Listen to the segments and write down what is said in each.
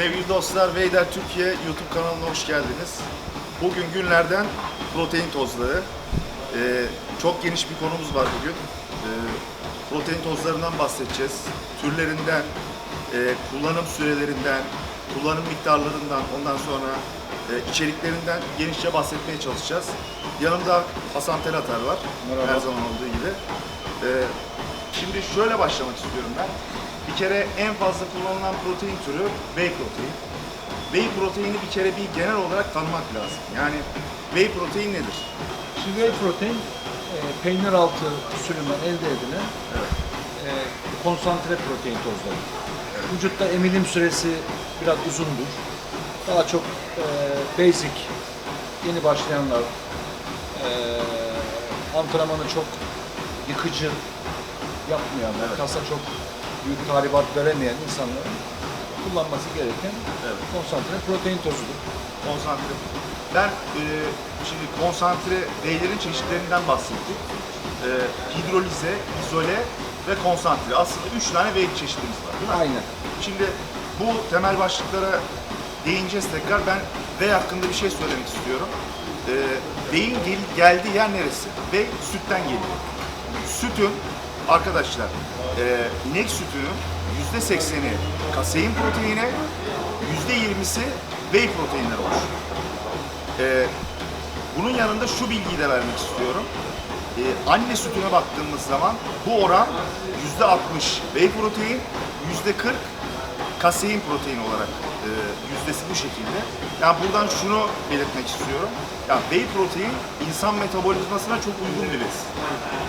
Sevgili dostlar, Veyder Türkiye YouTube kanalına hoş geldiniz. Bugün günlerden protein tozları. Ee, çok geniş bir konumuz var bugün. Ee, protein tozlarından bahsedeceğiz. Türlerinden, e, kullanım sürelerinden, kullanım miktarlarından, ondan sonra e, içeriklerinden genişçe bahsetmeye çalışacağız. Yanımda Hasan Telatar var, Merhaba. her zaman olduğu gibi. Ee, şimdi şöyle başlamak istiyorum ben. Bir kere en fazla kullanılan protein türü whey protein. Whey proteini bir kere bir genel olarak tanımak lazım. Yani whey protein nedir? Şimdi whey protein e, peynir altı sürümden elde edilen Evet. e, konsantre protein tozları. Vücutta emilim süresi biraz uzundur. Daha çok e, basic, yeni başlayanlar, e, antrenmanı çok yıkıcı yapmayanlar, Evet. kasa çok büyük tahribat veremeyen insanların kullanması gereken Evet. konsantre protein tozudur. Konsantre. Ben e, şimdi konsantre whey'lerin çeşitlerinden bahsettik. E, hidrolize, izole ve konsantre. Aslında üç tane whey çeşidimiz var değil mi? Aynen. Şimdi bu temel başlıklara değineceğiz tekrar. Ben whey hakkında bir şey söylemek istiyorum. Ee, whey'in gel- geldiği yer neresi? Whey sütten geliyor. Sütün arkadaşlar e, inek sütünün yüzde sekseni kasein proteini, yüzde yirmisi whey proteinler oluşuyor. Ee, bunun yanında şu bilgiyi de vermek istiyorum. Ee, anne sütüne baktığımız zaman bu oran yüzde 60 whey protein, yüzde 40 kasein protein olarak e, yüzdesi bu şekilde. Yani buradan şunu belirtmek istiyorum. Yani whey protein insan metabolizmasına çok uygun bir besin.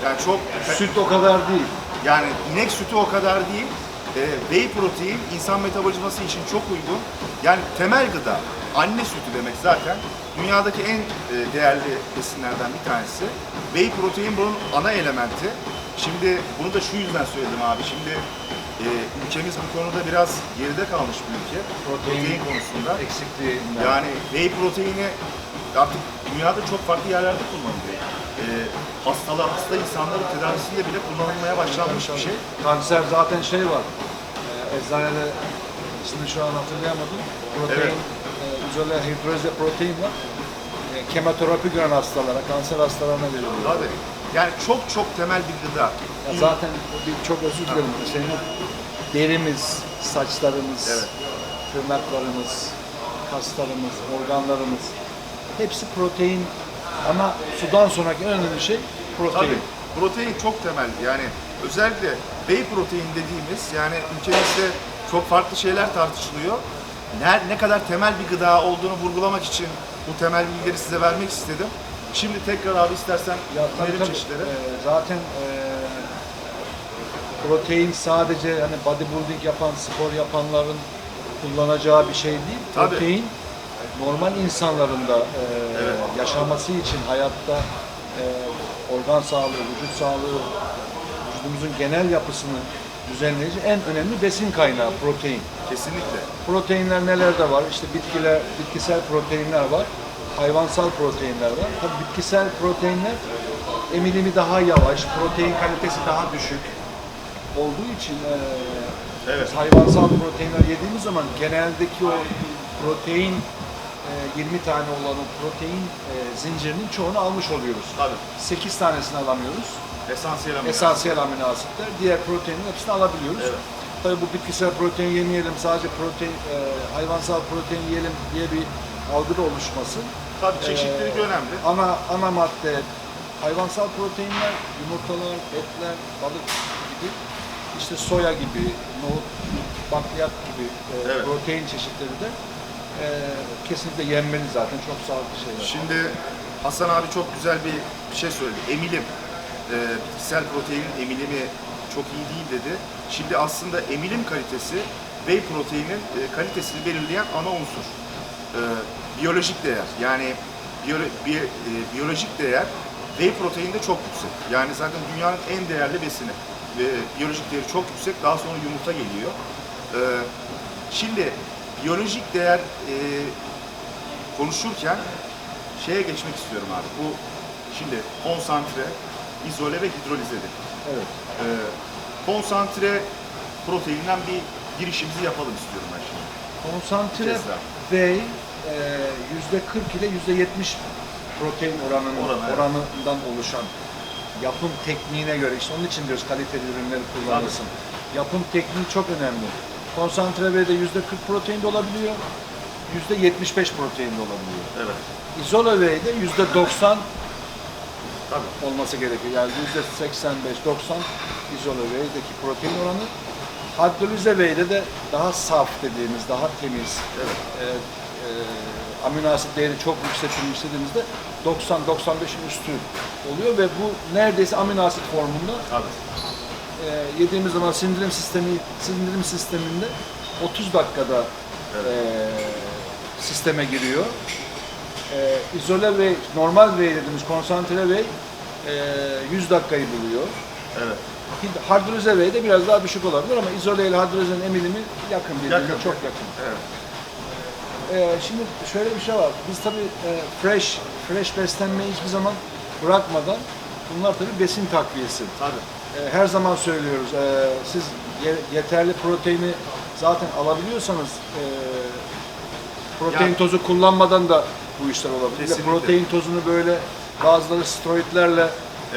Yani çok Süt o kadar değil. Yani inek sütü o kadar değil. E, whey protein insan metabolizması için çok uygun. Yani temel gıda, anne sütü demek zaten dünyadaki en e, değerli besinlerden bir tanesi. Whey protein bunun ana elementi. Şimdi bunu da şu yüzden söyledim abi. Şimdi e, ülkemiz bu konuda biraz geride kalmış bir ülke. Protein, konusunda. eksikliğinden. Yani whey proteini artık dünyada çok farklı yerlerde kullanılıyor. E, hastalar, hasta insanların tedavisinde bile kullanılmaya başlanmış bir şey. Kanser zaten şey var. E, eczanede ismini şu an hatırlayamadım. Protein, Evet. e, hidrolize protein var. E, kemoterapi gören hastalara, kanser hastalarına veriliyor. Tabii. Yani çok çok temel bir gıda. Ya zaten bir, çok özür dilerim. Senin derimiz, saçlarımız, Evet. tırnaklarımız, kaslarımız, organlarımız hepsi protein ama sudan sonraki en önemli şey protein. Tabii. Protein çok temel. Yani özellikle whey protein dediğimiz yani ülkemizde çok farklı şeyler tartışılıyor. Ne, ne kadar temel bir gıda olduğunu vurgulamak için bu temel bilgileri size vermek istedim. Şimdi tekrar abi istersen Ya tabii tabii. çeşitleri. Ee, zaten e, protein sadece hani bodybuilding yapan, spor yapanların kullanacağı bir şey değil. Tabii. Protein normal insanların da e, Evet. yaşaması için hayatta e, organ sağlığı, vücut sağlığı, vücudumuzun genel yapısını düzenleyici en önemli besin kaynağı protein. Kesinlikle. Proteinler nelerde var? İşte bitkiler, bitkisel proteinler var. Hayvansal proteinler var. Tabii bitkisel proteinler emilimi daha yavaş, protein kalitesi daha düşük olduğu için eee, Evet. hayvansal proteinler yediğimiz zaman geneldeki o protein 20 tane olan o protein eee, zincirinin çoğunu almış oluyoruz. Tabii. 8 tanesini alamıyoruz. Esansiyel amino. Esansiyel amino asitler. Diğer proteinin hepsini alabiliyoruz. Evet. Tabii bu bitkisel protein yemeyelim, sadece protein, e, hayvansal protein yiyelim diye bir algı da oluşmasın. Tabii çeşitlilik Ee, önemli. Ana ana madde hayvansal proteinler, yumurtalar, etler, balık gibi, işte soya gibi, nohut, bakliyat gibi e, Evet. protein çeşitleri de e, kesinlikle yenmeli zaten. Çok sağlıklı şeyler. Şimdi Hasan abi çok güzel bir şey söyledi. Emilim. Ee, bitkisel proteinin emilimi çok iyi değil dedi. Şimdi aslında emilim kalitesi whey proteinin e, kalitesini belirleyen ana unsur. Ee, biyolojik değer. Yani biyo- e, biyolojik değer whey proteinde çok yüksek. Yani zaten dünyanın en değerli besini. Ve biyolojik değeri çok yüksek. Daha sonra yumurta geliyor. Ee, şimdi biyolojik değer e, konuşurken şeye geçmek istiyorum abi. Bu şimdi konsantre, izole ve hidrolize dedik. Evet. Ee, konsantre proteinden bir girişimizi yapalım istiyorum ben şimdi. Konsantre whey e, yüzde 40 ile yüzde 70 protein oranının, Oranı, evet. oranından oluşan yapım tekniğine göre işte onun için diyoruz kaliteli ürünleri kullanılsın. Yapım tekniği çok önemli. Konsantre whey'de yüzde 40 protein de olabiliyor, yüzde 75 protein de olabiliyor. Evet. İzola whey'de yüzde 90 Tabii. olması gerekiyor. Yani yüzde 85-90 izola whey'deki protein oranı. Hidrolize whey'de de daha saf dediğimiz, daha temiz, Evet. e, e, amino asit değeri çok yükseltilmiş dediğimizde 90-95'in üstü oluyor ve bu neredeyse amino asit formunda Tabii. E, yediğimiz zaman sindirim sistemi sindirim sisteminde 30 dakikada e, sisteme giriyor. E, izole ve normal whey dediğimiz konsantre whey e, 100 dakikayı buluyor. Evet. Hidrolize whey de biraz daha düşük olabilir ama izole ile hidrolizenin emilimi yakın birbirine Yakın. çok yakın. Evet. Ee, şimdi şöyle bir şey var. Biz tabii e, fresh, fresh beslenmeyi hiçbir zaman bırakmadan bunlar tabii besin takviyesi. Tabii. Ee, her zaman söylüyoruz. e, siz ye- yeterli proteini zaten alabiliyorsanız e, protein Ya- tozu kullanmadan da bu işler olabilir. Kesinlikle. protein tozunu böyle bazıları steroidlerle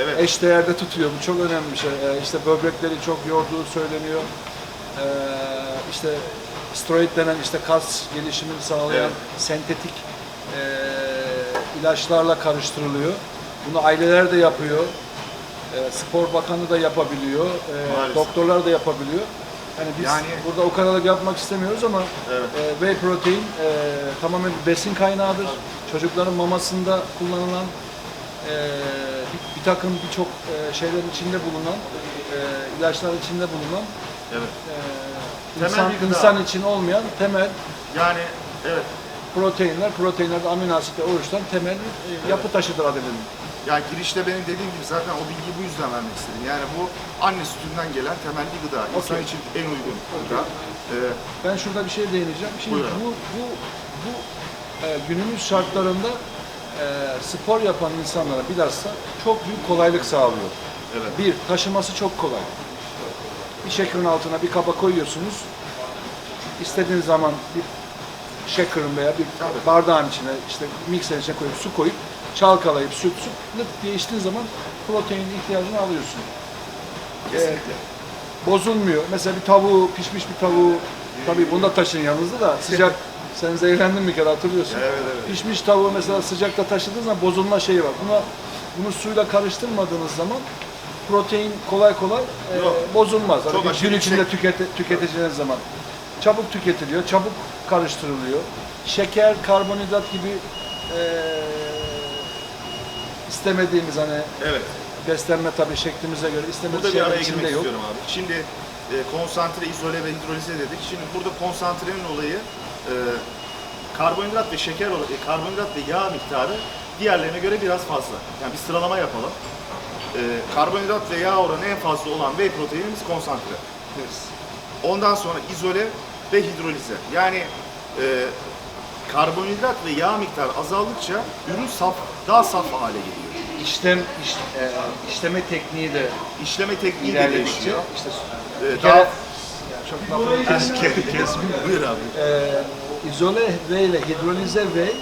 Evet. eş değerde tutuyor. Bu çok önemli bir şey. İşte böbrekleri çok yorduğu söyleniyor. İşte steroid denen işte kas gelişimini sağlayan Evet. sentetik e, ilaçlarla karıştırılıyor. Bunu aileler de yapıyor. Ee, Spor Bakanı da yapabiliyor. Maalesef. doktorlar da yapabiliyor. Hani biz Yani- burada o kadarlık yapmak istemiyoruz ama Evet. e, whey protein e, tamamen bir besin kaynağıdır. Çocukların mamasında kullanılan e, bir, bir takım birçok e, şeylerin içinde bulunan, e, ilaçlar içinde bulunan, Evet. e, Temel insan, bir gıda. insan için olmayan temel Yani evet. proteinler, proteinlerde amino asitler oluşturan temel e, yapı taşıdır adenin. Yani girişte benim dediğim gibi zaten o bilgiyi bu yüzden vermek istedim. Yani bu anne sütünden gelen temel bir gıda. İnsan Okey. için en uygun gıda. Ee, Ben şurada bir şey değineceğim. Şimdi Buyurun. bu bu bu e, günümüz şartlarında e, spor yapan insanlara bilhassa çok büyük kolaylık sağlıyor. evet. Bir, taşıması çok kolay. Bir shaker'ın altına bir kaba koyuyorsunuz. İstediğiniz zaman bir shaker'ın veya bir bardağın içine işte mikserin içine koyup su koyup çalkalayıp süt süt lık diye içtiğin zaman protein ihtiyacını alıyorsun. Kesinlikle. Bozulmuyor. Mesela bir tavuğu, pişmiş bir tavuğu, tabii bunu da taşın yanınızda da sıcak. Sen zehirlendin bir kere hatırlıyorsun. Evet, evet. Pişmiş tavuğu mesela sıcakta taşıdığınız zaman bozulma şeyi var. Buna bunu suyla karıştırmadığınız zaman protein kolay kolay e, bozulmaz. Hani Çok gün içinde tükete, tüketeceğiniz zaman çabuk tüketiliyor, çabuk karıştırılıyor. Şeker, karbonhidrat gibi e, istemediğimiz hani Evet. beslenme tabii şeklimize göre istemediğimiz Burada bir şeyler araya içinde girmek yok. istiyorum abi. Şimdi e, konsantre, izole ve hidrolize dedik. Şimdi burada konsantrenin olayı e, karbonhidrat ve şeker e, karbonhidrat ve yağ miktarı diğerlerine göre biraz fazla. Yani bir sıralama yapalım. E, karbonhidrat ve yağ oranı en fazla olan whey proteinimiz konsantre. Ondan sonra izole ve hidrolize. Yani e, karbonhidrat ve yağ miktarı azaldıkça ürün saf, daha saf hale geliyor. İşlem iş, e, işleme tekniği de İşleme tekniği de ilerledikçe değişiyor. işte E, bir daha kere çok lafını kes, kes, kes. Buyur abi. e, izole V ile hidrolize V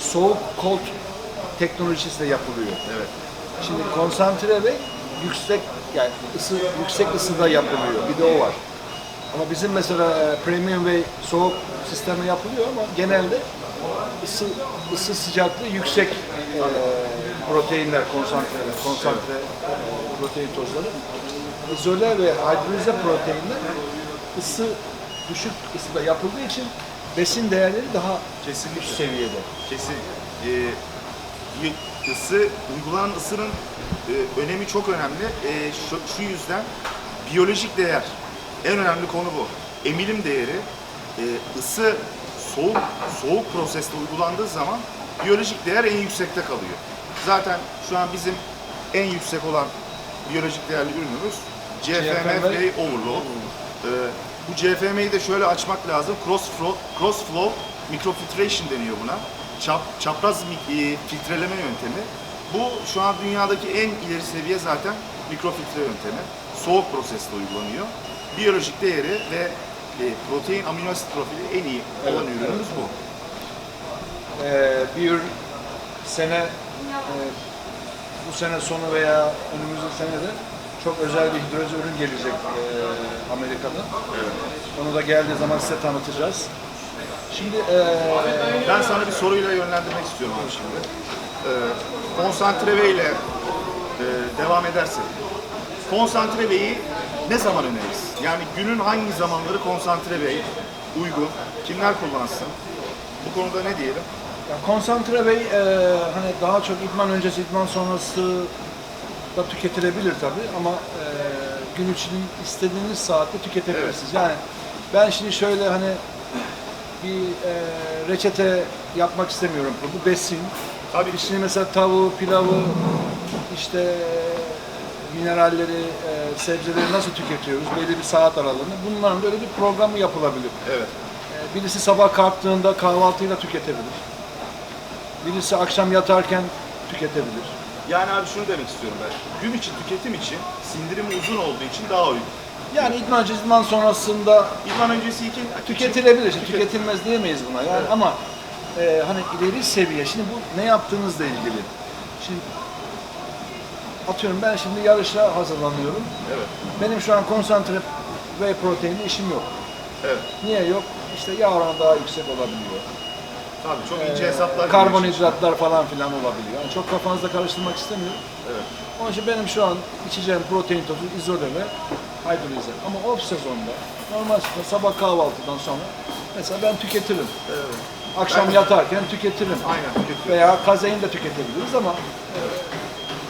soğuk cold teknolojisiyle yapılıyor. Evet. Şimdi konsantre V yüksek yani ısı yüksek ısıda yapılıyor. Bir de o var. Ama bizim mesela e, premium ve soğuk sistemi yapılıyor ama genelde ısı, ısı sıcaklığı yüksek e, proteinler, konsantreler, konsantre e, protein tozları. İzole ve hidrolize proteinler ısı düşük ısıda yapıldığı için besin değerleri daha Kesinlikle. üst seviyede. Kesin. Ee, ısı, uygulanan ısının e, önemi çok önemli. E, şu, şu yüzden biyolojik değer. En önemli konu bu. Emilim değeri e, ısı soğuk soğuk proseste uygulandığı zaman biyolojik değer en yüksekte kalıyor. Zaten şu an bizim en yüksek olan biyolojik değerli ürünümüz GFM Play Overload. Ee, bu CFM'yi de şöyle açmak lazım. Cross flow, cross flow microfiltration deniyor buna. Çap, çapraz e, filtreleme yöntemi. Bu şu an dünyadaki en ileri seviye zaten mikrofiltre yöntemi. Soğuk proseste uygulanıyor. Biyolojik değeri ve e, protein amino asit profili en iyi olan Evet, ürünümüz bu. Ee, bir sene e, bu sene sonu veya önümüzdeki senede çok özel bir hidroliz ürün gelecek e, Amerika'da. Onu da geldiği zaman size tanıtacağız. Şimdi e, Ben sana bir soruyla yönlendirmek istiyorum abi şimdi. Ee, konsantre V ile e, devam edersek. Konsantre V'yi ne zaman öneririz? Yani günün hangi zamanları konsantre V uygun? Kimler kullansın? Bu konuda ne diyelim? ya konsantre bey e, hani daha çok idman öncesi, idman sonrası da tüketilebilir tabii ama e, gün içinin istediğiniz saatte tüketebilirsiniz. Yani ben şimdi şöyle hani bir e, reçete yapmak istemiyorum. Bu besin. Tabii şimdi mesela tavuğu, pilavı, işte mineralleri, e, sebzeleri nasıl tüketiyoruz belli bir saat aralığında. Bunların böyle bir programı yapılabilir. Evet. E, Birisi sabah kalktığında kahvaltıyla tüketebilir. Birisi akşam yatarken tüketebilir. Yani abi şunu demek istiyorum ben. Gün içi tüketim için sindirimi uzun olduğu için daha uygun. Yani idman idman sonrasında İdman öncesi iki tüketilebilir. Tüket- tüketilmez diyemeyiz buna. Yani Evet. ama e, hani ileri seviye. Şimdi bu ne yaptığınızla ilgili. Şimdi atıyorum ben şimdi yarışa hazırlanıyorum. Evet. Benim şu an konsantre ve proteinli işim yok. Evet. Niye yok? İşte yağ oranı daha yüksek olabiliyor. Tabii çok Ee, ince hesaplar. karbonhidratlar falan filan olabiliyor. Yani çok kafanızda karıştırmak istemiyorum. Evet. Onun için benim şu an içeceğim protein tozu izole ve hidrolize. Ama off sezonda normal sabah kahvaltıdan sonra mesela ben tüketirim. Evet. Akşam Ben- yatarken tüketirim. Aynen tüketiyorum. Veya kazein de tüketebiliriz ama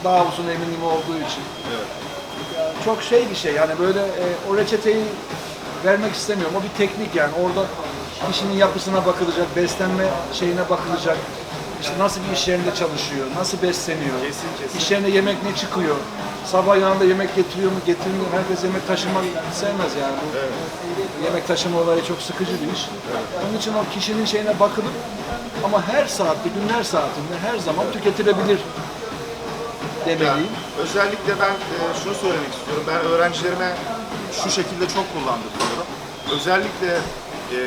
daha uzun eminim olduğu için. Evet. Çok şey bir şey yani böyle e, o reçeteyi vermek istemiyorum. O bir teknik yani orada kişinin yapısına bakılacak, beslenme şeyine bakılacak. İşte nasıl bir iş yerinde çalışıyor, nasıl besleniyor, Kesin, kesin. iş yerine yemek ne çıkıyor, sabah yanında yemek getiriyor mu, getirmiyor mu? Herkes yemek taşımak sevmez yani. Bu yemek taşıma olayı çok sıkıcı bir iş. Onun için o kişinin şeyine bakılıp ama her saatte, günler saatinde her zaman tüketilebilir demeliyim. özellikle ben e, şunu söylemek istiyorum. Ben öğrencilerime şu şekilde çok kullandırıyorum. Özellikle e,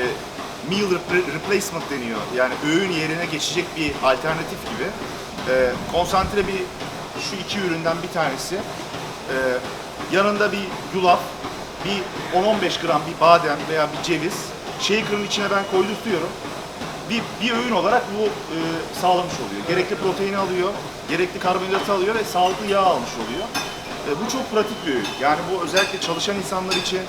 meal replacement deniyor. Yani öğün yerine geçecek bir alternatif gibi. E, konsantre bir şu iki üründen bir tanesi. E, yanında bir yulaf, bir 10-15 gram bir badem veya bir ceviz. Shaker'ın içine ben koydurtuyorum bir, bir öğün olarak bu e, sağlamış oluyor. Gerekli proteini alıyor, gerekli karbonhidratı alıyor ve sağlıklı yağ almış oluyor. E, bu çok pratik bir öğün. Yani bu özellikle çalışan insanlar için,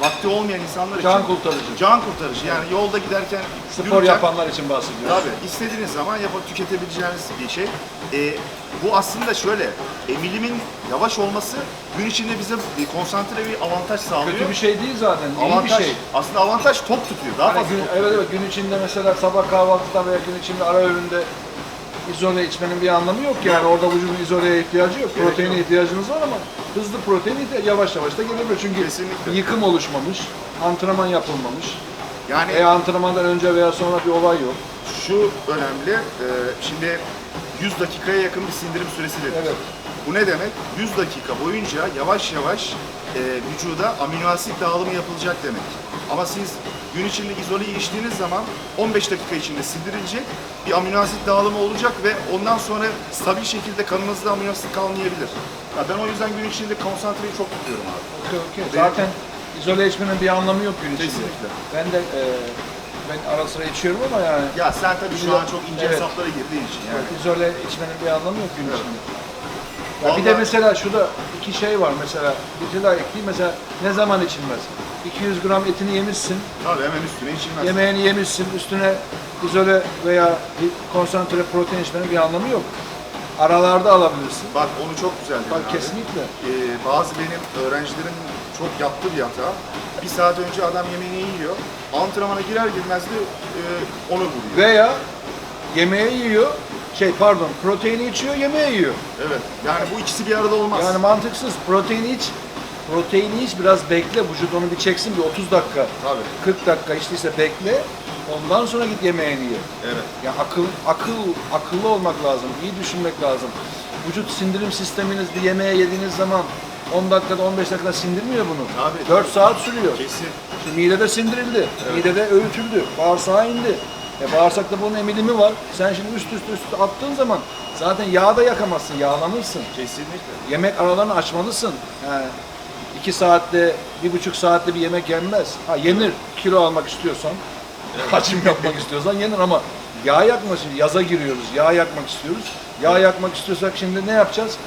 vakti olmayan insanlar Can için kurtarıcı. can kurtarıcı. Yani yolda giderken, Spor yürürken- yapanlar için bahsediyoruz. Tabii istediğiniz zaman yapıp tüketebileceğiniz bir şey. E, bu aslında şöyle, emilimin yavaş olması gün içinde bize e, konsantre bir avantaj sağlıyor. Kötü bir şey değil zaten. iyi avantaj, bir şey. aslında avantaj top tutuyor. Daha Hani fazla gün, top evet tutuyor. evet gün içinde mesela sabah kahvaltıda veya gün içinde ara öğünde izole içmenin bir anlamı yok yani orada vücudun izoleye ihtiyacı yok. Gerek Proteine yok. ihtiyacınız var ama hızlı protein ihtiya- yavaş yavaş da gelebilir çünkü Kesinlikle. yıkım oluşmamış, antrenman yapılmamış. Yani Veya antrenmandan önce veya sonra bir olay yok. Şu önemli, e, şimdi 100 dakikaya yakın bir sindirim süresi dedik. Evet. Bu ne demek? 100 dakika boyunca yavaş yavaş e, vücuda amino asit dağılımı yapılacak demek. Ama siz gün içinde izoleyi içtiğiniz zaman 15 dakika içinde sindirilecek bir amino asit dağılımı olacak ve ondan sonra stabil şekilde kanınızda amino asit kalmayabilir. Ya ben o yüzden gün içinde konsantreyi çok tutuyorum abi. Okey, okey. Zaten izole içmenin bir anlamı yok gün içinde. Kesinlikle. Ben de e, ben ara sıra içiyorum ama yani Ya sen tabii şu an çok ince Evet. hesaplara girdiğin için yani. İzole içmenin bir anlamı yok gün içinde. Ya bir de Vallahi- mesela şurada iki şey var mesela bir şey daha ekleyeyim mesela ne zaman içilmez? 200 gram etini yemişsin, Tabii hemen üstüne içilmez. yemeğini yemişsin, üstüne izole veya bir konsantre protein içmenin bir anlamı yok. Aralarda alabilirsin. Bak onu çok güzel dedin Bak abi. kesinlikle. Ee, bazı benim öğrencilerim çok yaptı bir hata. Bir saat önce adam yemeğini yiyor. Antrenmana girer girmez de e, onu vuruyor. Veya yemeği yiyor, şey pardon proteini içiyor, yemeği yiyor. Evet. Yani bu ikisi bir arada olmaz. Yani mantıksız. Proteini iç, proteini iç biraz bekle, vücut onu bir çeksin bir 30 dakika. Tabii. 40 dakika içtiyse bekle. Ondan sonra git yemeğini ye. Evet. Ya akıl akıl akıllı olmak lazım. iyi düşünmek lazım. Vücut sindirim sisteminiz bir yemeğe yediğiniz zaman 10 dakikada 15 dakikada sindirmiyor bunu. Tabii, 4 tabii. saat sürüyor. Kesin. Şimdi midede sindirildi, midede öğütüldü, bağırsağa indi. E bağırsakta bunun emilimi var. Sen şimdi üst üste üst üste attığın zaman zaten yağ da yakamazsın, yağlanırsın. Kesinlikle. Yemek aralarını açmalısın. Yani iki saatte, bir buçuk saatte bir yemek yenmez. Ha yenir, kilo almak istiyorsan, hacim yapmak istiyorsan yenir ama yağ yakma şimdi. Yaza giriyoruz, yağ yakmak istiyoruz. Yağ yakmak istiyorsak şimdi ne yapacağız?